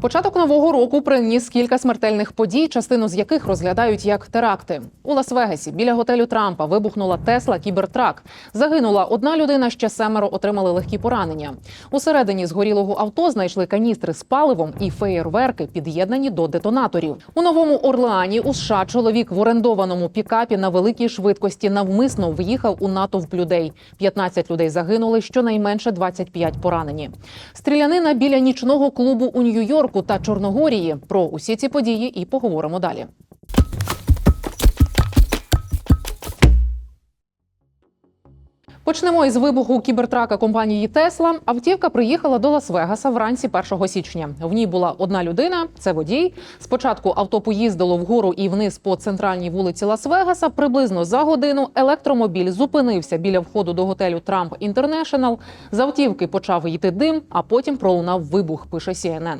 Початок нового року приніс кілька смертельних подій, частину з яких розглядають як теракти. У Лас-Вегасі біля готелю Трампа вибухнула Тесла Кібертрак. Загинула одна людина, ще семеро отримали легкі поранення. Усередині згорілого авто знайшли каністри з паливом і феєрверки, під'єднані до детонаторів. У новому Орлеані у США чоловік в орендованому пікапі на великій швидкості навмисно в'їхав у натовп людей. 15 людей загинули, щонайменше 25 поранені. Стрілянина біля нічного клубу у Нью-Йорку та Чорногорії. Про усі ці події і поговоримо далі. Почнемо із вибуху кібертрака компанії Тесла. Автівка приїхала до Лас-Вегаса вранці 1 січня. В ній була одна людина, це водій. Спочатку авто поїздило вгору і вниз по центральній вулиці Лас-Вегаса. Приблизно за годину електромобіль зупинився біля входу до готелю Трамп Інтернешнл. З автівки почав йти дим, а потім пролунав вибух. Пише CNN.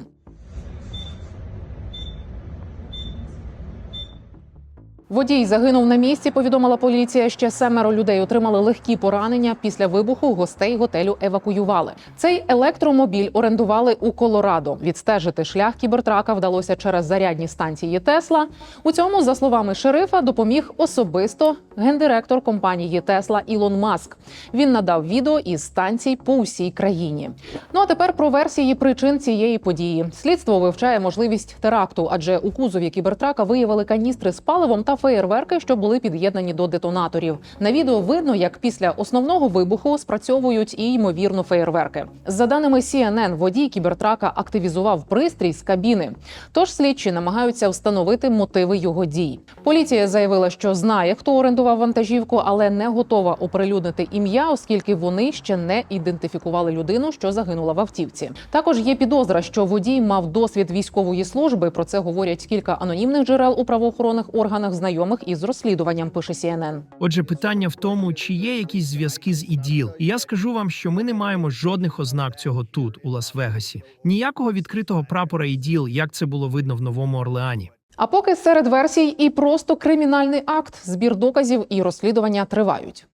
Водій загинув на місці. Повідомила поліція. Ще семеро людей отримали легкі поранення. Після вибуху гостей готелю евакуювали. Цей електромобіль орендували у Колорадо. Відстежити шлях кібертрака вдалося через зарядні станції Тесла. У цьому, за словами шерифа, допоміг особисто гендиректор компанії Тесла Ілон Маск. Він надав відео із станцій по усій країні. Ну а тепер про версії причин цієї події. Слідство вивчає можливість теракту, адже у кузові кібертрака виявили каністри з паливом та феєрверки, що були під'єднані до детонаторів. На відео видно, як після основного вибуху спрацьовують і ймовірно феєрверки. За даними CNN, водій кібертрака активізував пристрій з кабіни. Тож слідчі намагаються встановити мотиви його дій. Поліція заявила, що знає, хто орендував вантажівку, але не готова оприлюднити ім'я, оскільки вони ще не ідентифікували людину, що загинула в автівці. Також є підозра, що водій мав досвід військової служби. Про це говорять кілька анонімних джерел у правоохоронних органах, знайомих із розслідуванням. Пише CNN. Отже, питання в тому, чи є якісь зв'язки з іділ. І я скажу вам, що ми не маємо жодних ознак цього тут, у Лас-Вегасі. Ніякого відкритого прапора іділ, як це було видно в Новому Орлеані. А поки серед версій і просто кримінальний акт, збір доказів і розслідування тривають.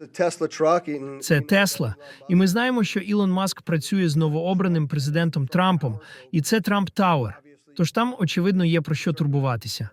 Це Тесла. І ми знаємо, що Ілон Маск працює з новообраним президентом Трампом, і це Трамп Тауер. Тож там, очевидно, є про що турбуватися.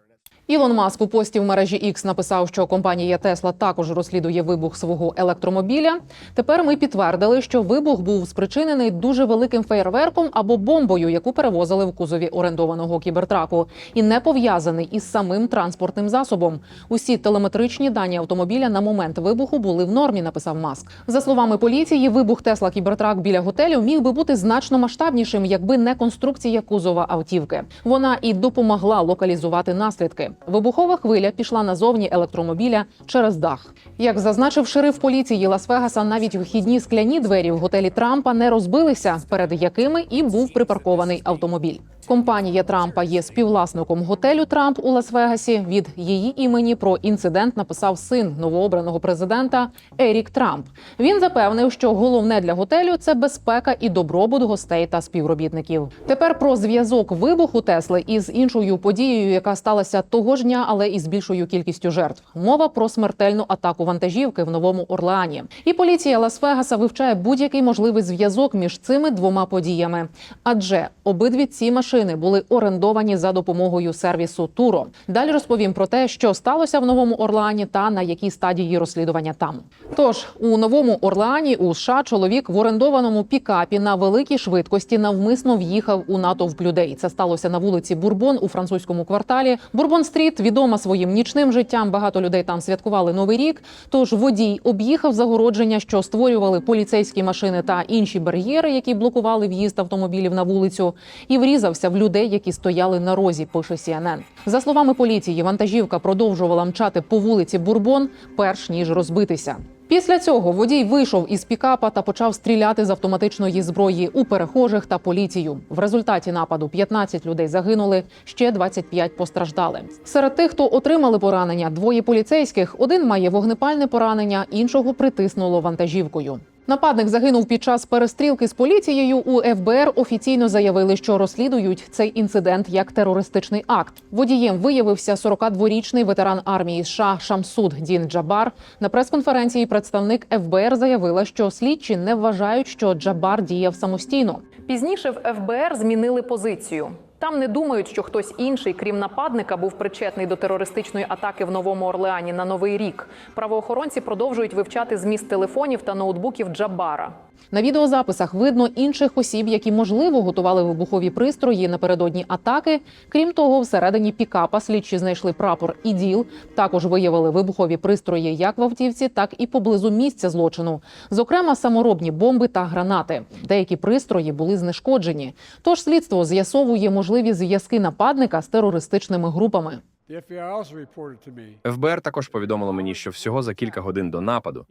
Ілон Маск у пості в мережі X написав, що компанія Тесла також розслідує вибух свого електромобіля. Тепер ми підтвердили, що вибух був спричинений дуже великим феєрверком або бомбою, яку перевозили в кузові орендованого кібертраку, і не пов'язаний із самим транспортним засобом. Усі телеметричні дані автомобіля на момент вибуху були в нормі. Написав Маск. За словами поліції, вибух Тесла Кібертрак біля готелю міг би бути значно масштабнішим, якби не конструкція кузова автівки. Вона і допомогла локалізувати наслідки. Вибухова хвиля пішла назовні електромобіля через дах. Як зазначив шериф поліції Лас-Вегаса, навіть вхідні скляні двері в готелі Трампа не розбилися, перед якими і був припаркований автомобіль. Компанія Трампа є співвласником готелю Трамп у Лас-Вегасі. Від її імені про інцидент написав син новообраного президента Ерік Трамп. Він запевнив, що головне для готелю це безпека і добробут гостей та співробітників. Тепер про зв'язок вибуху Тесли із іншою подією, яка сталася того дня, але із більшою кількістю жертв. Мова про смертельну атаку вантажівки в новому Орлеані. І поліція Лас-Вегаса вивчає будь-який можливий зв'язок між цими двома подіями. Адже обидві ці машини були орендовані за допомогою сервісу Туро. Далі розповім про те, що сталося в новому Орлеані та на якій стадії розслідування там. Тож у новому Орлеані у США чоловік в орендованому пікапі на великій швидкості навмисно в'їхав у натовп людей. Це сталося на вулиці Бурбон у французькому кварталі. Бурбон стріт відома своїм нічним життям. Багато людей там святкували новий рік. Тож водій об'їхав загородження, що створювали поліцейські машини та інші бар'єри, які блокували в'їзд автомобілів на вулицю, і врізався в людей, які стояли на розі. Пише CNN. За словами поліції, вантажівка продовжувала мчати по вулиці Бурбон, перш ніж розбитися. Після цього водій вийшов із пікапа та почав стріляти з автоматичної зброї у перехожих та поліцію. В результаті нападу 15 людей загинули, ще 25 постраждали. Серед тих, хто отримали поранення, двоє поліцейських. Один має вогнепальне поранення, іншого притиснуло вантажівкою. Нападник загинув під час перестрілки з поліцією. У ФБР офіційно заявили, що розслідують цей інцидент як терористичний акт. Водієм виявився 42-річний ветеран армії США Шамсуд Дін Джабар. На прес-конференції представник ФБР заявила, що слідчі не вважають, що Джабар діяв самостійно. Пізніше в ФБР змінили позицію. Там не думають, що хтось інший, крім нападника, був причетний до терористичної атаки в Новому Орлеані на Новий рік. Правоохоронці продовжують вивчати зміст телефонів та ноутбуків Джабара. На відеозаписах видно інших осіб, які можливо готували вибухові пристрої напередодні атаки. Крім того, всередині пікапа слідчі знайшли прапор іділ. Також виявили вибухові пристрої як в автівці, так і поблизу місця злочину. Зокрема, саморобні бомби та гранати. Деякі пристрої були знешкоджені. Тож слідство з'ясовує можливі зв'язки нападника з терористичними групами. The FBI also reported to me. ФБР також повідомило мені, що всього за кілька годин до нападу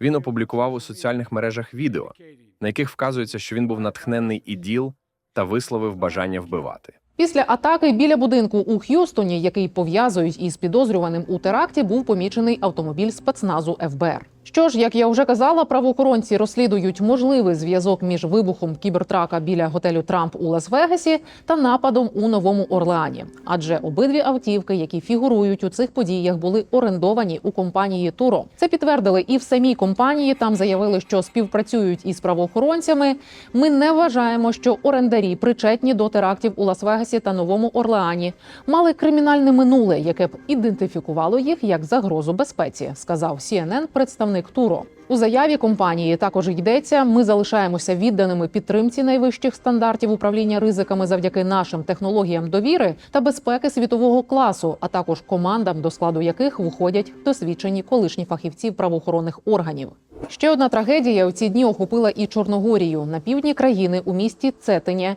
він опублікував у соціальних мережах відео, на яких вказується, що він був натхненний іділ та висловив бажання вбивати. Після атаки біля будинку у Х'юстоні, який пов'язують із підозрюваним у теракті, був помічений автомобіль спецназу ФБР. Що ж, як я вже казала, правоохоронці розслідують можливий зв'язок між вибухом кібертрака біля готелю Трамп у Лас-Вегасі та нападом у Новому Орлеані. Адже обидві автівки, які фігурують у цих подіях, були орендовані у компанії Туро. Це підтвердили і в самій компанії. Там заявили, що співпрацюють із правоохоронцями. Ми не вважаємо, що орендарі причетні до терактів у Лас-Вегасі та Новому Орлеані мали кримінальне минуле, яке б ідентифікувало їх як загрозу безпеці, сказав CNN представник Туро. У заяві компанії також йдеться: ми залишаємося відданими підтримці найвищих стандартів управління ризиками завдяки нашим технологіям довіри та безпеки світового класу, а також командам, до складу яких входять досвідчені колишні фахівці правоохоронних органів. Ще одна трагедія у ці дні охопила і Чорногорію на півдні країни у місті Цетиня.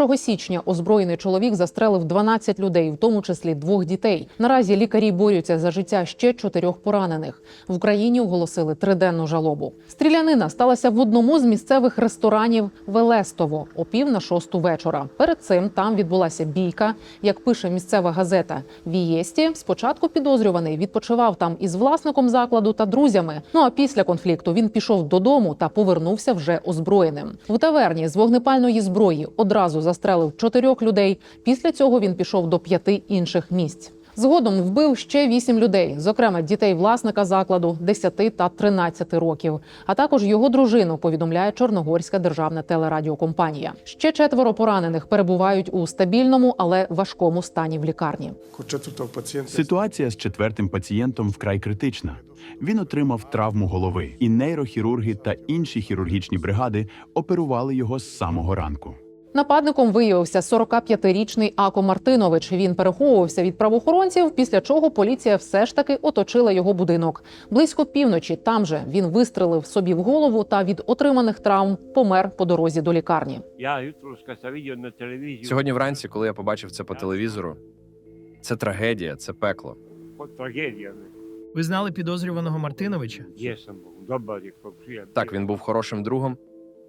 1 січня озброєний чоловік застрелив 12 людей, в тому числі двох дітей. Наразі лікарі борються за життя ще чотирьох поранених. В Україні оголосили триденну жалобу. Стрілянина сталася в одному з місцевих ресторанів Велестово о пів на шосту вечора. Перед цим там відбулася бійка. Як пише місцева газета Вієсті, спочатку підозрюваний відпочивав там із власником закладу та друзями. Ну а після конфлікту він пішов додому та повернувся вже озброєним. В таверні з вогнепальної зброї одразу застрелив чотирьох людей. Після цього він пішов до п'яти інших місць. Згодом вбив ще вісім людей, зокрема дітей власника закладу 10 та 13 років, а також його дружину. Повідомляє Чорногорська державна телерадіокомпанія. Ще четверо поранених перебувають у стабільному, але важкому стані в лікарні. Ситуація з четвертим пацієнтом вкрай критична. Він отримав травму голови, і нейрохірурги та інші хірургічні бригади оперували його з самого ранку. Нападником виявився 45-річний Ако Мартинович. Він переховувався від правоохоронців, після чого поліція все ж таки оточила його будинок. Близько півночі там же він вистрелив собі в голову та від отриманих травм помер по дорозі до лікарні. Сьогодні вранці, коли я побачив це по телевізору, це трагедія, це пекло. ne. Ви знали підозрюваного Мартиновича? Так, він був хорошим другом,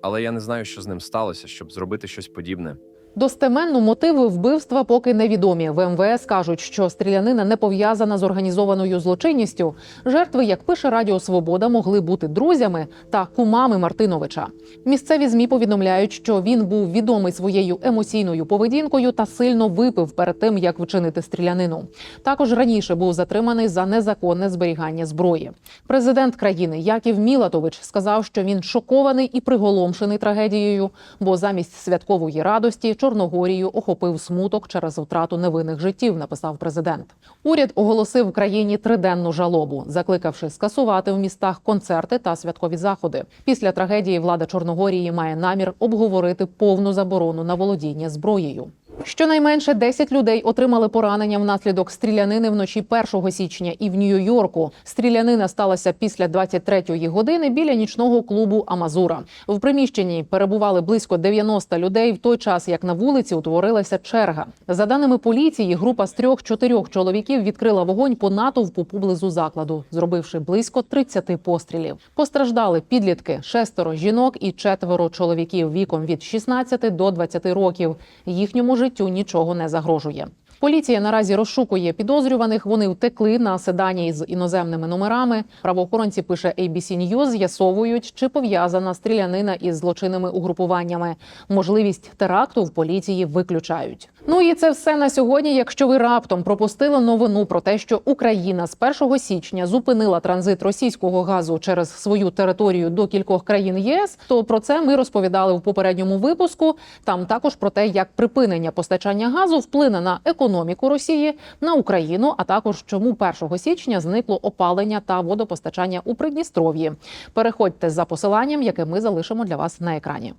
але я не знаю, що з ним сталося, щоб зробити щось подібне. Достеменно мотиви вбивства поки невідомі. В МВС кажуть, що стрілянина не пов'язана з організованою злочинністю. Жертви, як пише Радіо Свобода, могли бути друзями та кумами Мартиновича. Місцеві змі повідомляють, що він був відомий своєю емоційною поведінкою та сильно випив перед тим, як вчинити стрілянину. Також раніше був затриманий за незаконне зберігання зброї. Президент країни Яків Мілатович сказав, що він шокований і приголомшений трагедією, бо замість святкової радості Чорногорію охопив смуток через втрату невинних життів. Написав президент. Уряд оголосив країні триденну жалобу, закликавши скасувати в містах концерти та святкові заходи. Після трагедії влада Чорногорії має намір обговорити повну заборону на володіння зброєю. Щонайменше 10 людей отримали поранення внаслідок стрілянини вночі 1 січня і в Нью-Йорку. Стрілянина сталася після 23-ї години біля нічного клубу Амазура. В приміщенні перебували близько 90 людей в той час, як на вулиці утворилася черга. За даними поліції, група з трьох-чотирьох чоловіків відкрила вогонь по натовпу поблизу закладу, зробивши близько 30 пострілів. Постраждали підлітки, шестеро жінок і четверо чоловіків віком від 16 до 20 років. Їхньому життю нічого не загрожує. Поліція наразі розшукує підозрюваних. Вони втекли на седані з іноземними номерами. Правоохоронці пише ABC News, з'ясовують, чи пов'язана стрілянина із злочинними угрупуваннями. Можливість теракту в поліції виключають. Ну і це все на сьогодні. Якщо ви раптом пропустили новину про те, що Україна з 1 січня зупинила транзит російського газу через свою територію до кількох країн ЄС, то про це ми розповідали в попередньому випуску. Там також про те, як припинення постачання газу вплине на економіку Росії, на Україну, а також чому 1 січня зникло опалення та водопостачання у Придністров'ї. Переходьте за посиланням, яке ми залишимо для вас на екрані.